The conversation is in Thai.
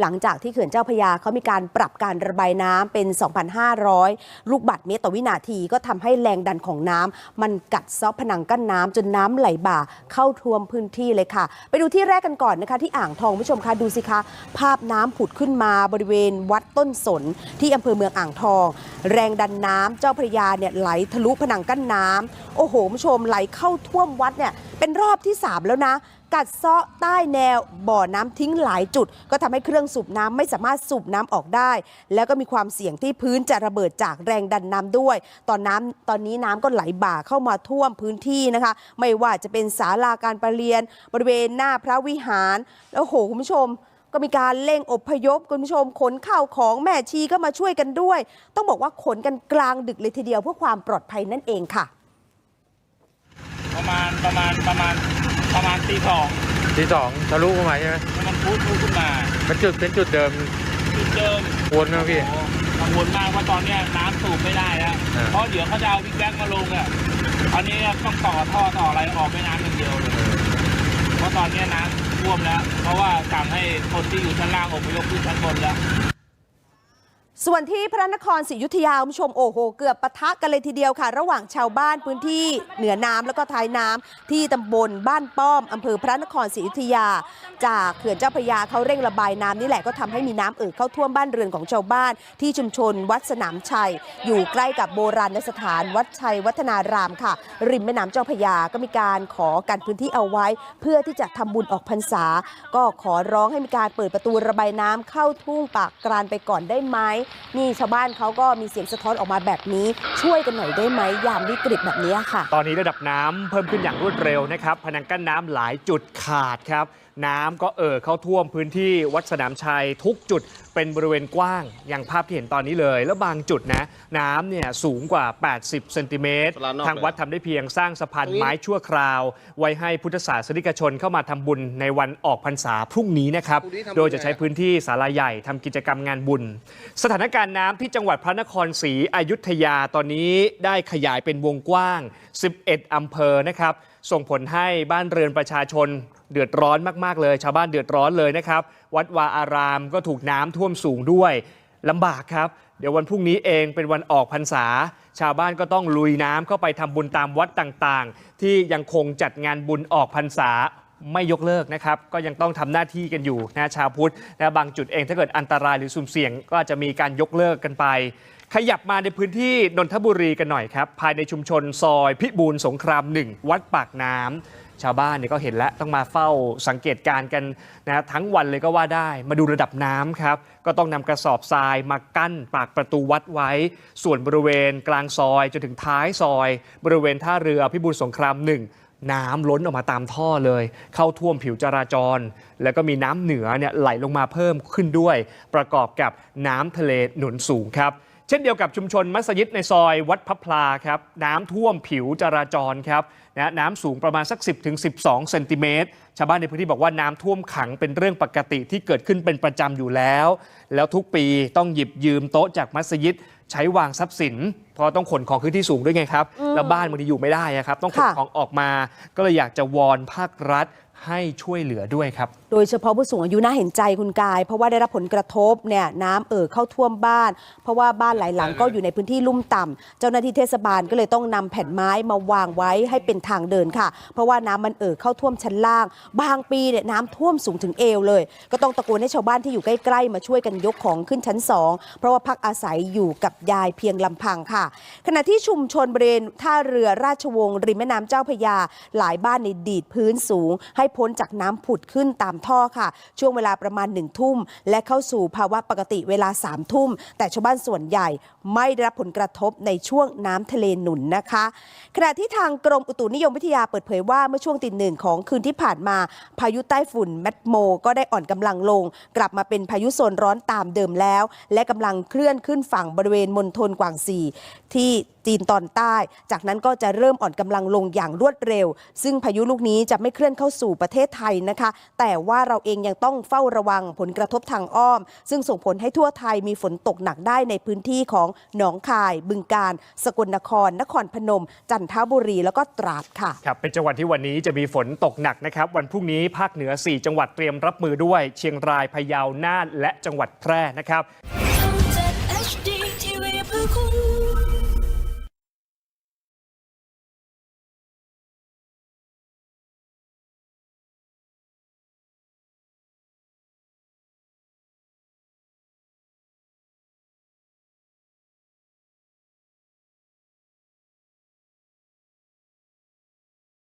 หลังจากที่เขื่อนเจ้าพยาเขามีการปรับการระบายน้ำเป็น 2,500 ลูกบาศก์เมตรต่อวินาทีก็ทำให้แรงดันของน้ำมันกัดซาะผนังกั้นน้ำจนน้ำไหลบ่าเข้าท่วมพื้นที่เลยค่ะ ไปดูที่แรกกันก่อนนะคะ ที่อ่างทองผู้ชมคะดูสิคะ ภาพน้ำผุดขึ้นมาบริเวณวัดต้นสน ที่อำเภอเมืองอ่างทอง แรงดันน้ำเจ้าพระยาเนี่ยไหลทะลุผนังกั้นน้ำโอ้โหผู้ชมไหลเข้าท่วมวัดเนี่ยเป็นรอบที่ 3 แล้วนะ กัดเซาะใต้แนวบ่อน้ำทิ้งหลายจุด ก็ทำให้เครื่องสูบน้ำไม่สามารถสูบน้ำออกได้ แล้วก็มีความเสี่ยงที่พื้นจะระเบิดจากแรงดันน้ำด้วย ตอนน้ำตอนนี้น้ำก็ไหลบ่าเข้ามาท่วมพื้นที่นะคะ ไม่ว่าจะเป็นศาลาการประเรียน บริเวณหน้าพระวิหาร แล้วโหคุณผู้ชมก็มีการเร่งอพยพคุณผู้ชมขนข้าวของแม่ชีก็มาช่วยกันด้วย ต้องบอกว่าขนกันกลางดึกเลยทีเดียวเพื่อความปลอดภัยนั่นเองค่ะ ประมาณประมาณประมาณ ประมาณตีสองที่สองทะลุเข้ามาใช่ไหมแล้วมันพุดพุดขึ้นมามันจุดเป็นจุดเดิมจุดเดิมวนนะพี่ โอ้โหกังวลมากว่าตอนเนี้ยน้ำสูบไม่ได้แล้วอ่า เพราะเดี๋ยวเขาจะเอาบิ๊กแบ็กมาลงอะตอนนี้ต้องต่อท่อต่ออะไรออกแม่น้ำอย่างเดียวเลยเพราะตอนเนี้ยน้ำท่วมแล้ว เพราะว่าสั่งให้คนที่อยู่ชั้นล่างอพยพขึ้นชั้นบนแล้ว ส่วนที่พระนครศรีอยุธยาคุณผู้ชมโอ้โห เกือบปะทะกันเลยทีเดียวค่ะ ระหว่างชาวบ้านพื้นที่เหนือน้ำแล้วก็ท้ายน้ำที่ตำบลบ้านป้อมอำเภอพระนครศรีอยุธยา จากเขื่อนเจ้าพระยาเขาเร่งระบายน้ำนี่แหละก็ทำให้มีน้ำเอ่อเข้าท่วมบ้านเรือนของชาวบ้าน ที่ชุมชนวัดสนามชัย อยู่ใกล้กับโบราณสถานวัดชัยวัฒนารามค่ะ ริมแม่น้ำเจ้าพระยาก็มีการขอกันพื้นที่เอาไว้ เพื่อที่จะทำบุญออกพรรษา ก็ขอร้องให้มีการเปิดประตูระบายน้ำเข้าทุ่งปากกรานไปก่อนได้ไหมนี่ชาวบ้านเขาก็มีเสียงสะท้อนออกมาแบบนี้ ช่วยกันหน่อยได้ไหมยามวิกฤตแบบนี้ค่ะ ตอนนี้ระดับน้ำเพิ่มขึ้นอย่างรวดเร็วนะครับพนังกั้นน้ำหลายจุดขาดครับ น้ำก็เอ่อเข้าท่วมพื้นที่วัดสนามชัยทุกจุดเป็นบริเวณกว้าง อย่างภาพที่เห็นตอนนี้เลย แล้วบางจุดนะน้ำเนี่ยสูงกว่า 80เซนติเมตรร้านนอกทางวัดทำได้เพียงสร้างสะพานตรงนี้ไม้ชั่วคราว ไว้ให้พุทธศาสนิกชนเข้ามาทำบุญในวันออกพรรษาพรุ่งนี้นะครับ พรุ่งนี้ทำบุญโดยจะใช้พื้นที่ศาลาใหญ่ทำกิจกรรมงานบุญ สถานการณ์น้ำที่จังหวัดพระนครศรีอยุธยาตอนนี้ได้ขยายเป็นวงกว้าง 11 อำเภอนะครับ ส่งผลให้บ้านเรือนประชาชนเดือดร้อนมาก ๆ เลย ชาวบ้านเดือดร้อนเลยนะครับ วัดวาอารามก็ถูกน้ำท่วมสูงด้วยลำบากครับ เดี๋ยววันพรุ่งนี้เองเป็นวันออกพรรษา ชาวบ้านก็ต้องลุยน้ำเข้าไปทำบุญตามวัดต่างๆ ที่ยังคงจัดงานบุญออกพรรษา ไม่ยกเลิกนะครับ ก็ยังต้องทำหน้าที่กันอยู่นะชาวพุทธนะบางจุดเองถ้าเกิดอันตรายหรือสุ่มเสี่ยง ก็อาจจะมีการยกเลิกกันไป ขยับมาในพื้นที่นนทบุรีกันหน่อยครับ ภายในชุมชนซอยพิบูลสงครามหนึ่งวัดปากน้ำชาวบ้านเนี่ยก็เห็นแล้วต้องมาเฝ้าสังเกตการณ์กันนะทั้งวันเลยก็ว่าได้ มาดูระดับน้ำครับ ก็ต้องนำกระสอบทรายมากั้นปากประตูวัดไว้ ส่วนบริเวณกลางซอยจนถึงท้ายซอย บริเวณท่าเรือพิบูลสงครามหนึ่ง น้ำล้นออกมาตามท่อเลย เข้าท่วมผิวจราจร แล้วก็มีน้ำเหนือเนี่ยไหลลงมาเพิ่มขึ้นด้วย ประกอบกับน้ำทะเลหนุนสูงครับ ช่นเดียวกับชุมชนมัสยิดในซอยวัดพระพลาครับน้ำท่วมผิวจราจรครับนะน้ำสูงประมาณสัก 10-12ถึง12 เซนติเมตรชาวบ้านในพื้นที่บอกว่าน้ำท่วมขังเป็นเรื่องปกติที่เกิดขึ้นเป็นประจำอยู่แล้ว แล้วทุกปีต้องหยิบยืมโต๊ะจากมัสยิดใช้วางทรัพย์สินเพราะต้องขนของขึ้นที่สูงด้วยไงครับ แล้วบ้านบางทีอยู่ไม่ได้อะครับ ต้องขนค่ะของออกมา ก็เลยอยากจะวอนภาครัฐ ให้ช่วยเหลือด้วยครับ โดยเฉพาะผู้สูงอายุน่าเห็นใจคุณกาย เพราะว่าได้รับผลกระทบเนี่ยน้ำเอ่อเข้าท่วมบ้าน เพราะว่าบ้านหลายหลังก็อยู่ในพื้นที่ลุ่มต่ำเจ้าหน้าที่เทศบาลก็เลยต้องนำแผ่นไม้มาวางไว้ให้เป็นทางเดินค่ะ เพราะว่าน้ำมันเอ่อเข้าท่วมชั้นล่าง บางปีเนี่ยน้ำท่วมสูงถึงเอวเลย ก็ต้องตะโกนให้ชาวบ้านที่อยู่ใกล้ๆมาช่วยกันยกของขึ้นชั้นสองเพราะว่าพักอาศัยอยู่กับยายเพียงลำพังค่ะ ขณะที่ชุมชนบริเวณท่าเรือราชวงศ์ริมแม่น้ำเจ้าพระยา หลายบ้านในดีดพื้นสูง ให้พ้นจากน้ำผุดขึ้นตามท่อค่ะ ช่วงเวลาประมาณหนึ่งทุ่ม และเข้าสู่ภาวะปกติเวลาสามทุ่ม แต่ชาวบ้านส่วนใหญ่ไม่ได้รับผลกระทบในช่วงน้ำทะเลหนุนนะคะ ขณะที่ทางกรมอุตุนิยมวิทยาเปิดเผยว่าเมื่อช่วงตีหนึ่งของคืนที่ผ่านมา พายุใต้ฝุ่นแมทโม ก็ได้อ่อนกำลังลง กลับมาเป็นพายุโซนร้อนตามเดิมแล้ว และกำลังเคลื่อนขึ้นฝั่งบริเวณมณฑลกวางซีที่จีนตอนใต้ จากนั้นก็จะเริ่มอ่อนกำลังลงอย่างรวดเร็ว ซึ่งพายุลูกนี้จะไม่เคลื่อนเข้าสู่ประเทศไทยนะคะ แต่ว่าเราเองยังต้องเฝ้าระวังผลกระทบทางอ้อม ซึ่งส่งผลให้ทั่วไทยมีฝนตกหนักได้ในพื้นที่ของหนองคาย บึงกาฬสกลนคร นครพนม จันทบุรีแล้วก็ตราดค่ะครับเป็นจังหวัดที่วันนี้จะมีฝนตกหนักนะครับ วันพรุ่งนี้ภาคเหนือ 4 จังหวัดเตรียมรับมือด้วย เชียงรายพะเยาน่านและจังหวัดแพร่นะครับทำจาก HD TV เพื่อคุณ